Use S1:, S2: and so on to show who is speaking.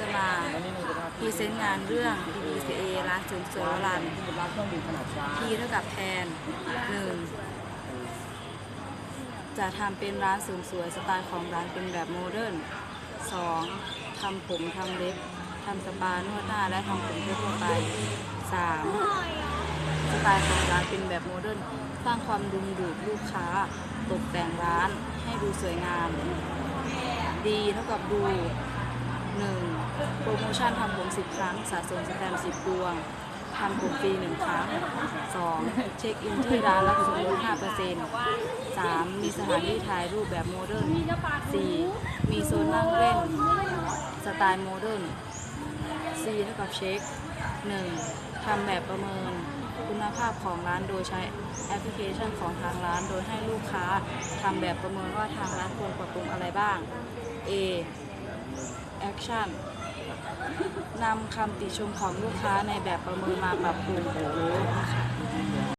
S1: จะมาพรีเซนต์งานเรื่อง PDCA ร้านเสริมสวยรัน
S2: ร้านเครื่องดื่มขนาดช้า
S1: P เท่ากับแทน 1. จะทำเป็นร้านเสริมสวยสไตล์ของร้านเป็นแบบโมเดิร์น 2. ทำผมทำเล็บทำสปานวดหน้าและทำผมทั่วไป 3. สไตล์ของร้านเป็นแบบโมเดิร์นสร้างความดึงดูดลูกค้า ตกแต่งร้านให้ดูสวยงาม ดีเท่ากับดู โปรโมชั่นทำผม 10 ครั้ง สะสมสแตมป์10ดวงทำผมฟรี 1 ครั้ง 2. เช็คอินที่ร้านรับส่วนลด5% 3. มีสถานที่ถ่ายรูปแบบโมเดิร์น 4. มีโซนนั่งเล่น สไตล์โมเดิร์น 4. เท่ากับเช็ค 1. ทำแบบประเมินคุณภาพของร้านโดยใช้แอปพลิเคชันของทางร้าน โดยให้ลูกค้าทำแบบประเมินว่าทางร้านควรปรับปรุงอะไรบ้าง A Action นำคำติชมของลูกค้าในแบบประเมินมาปรับปรุง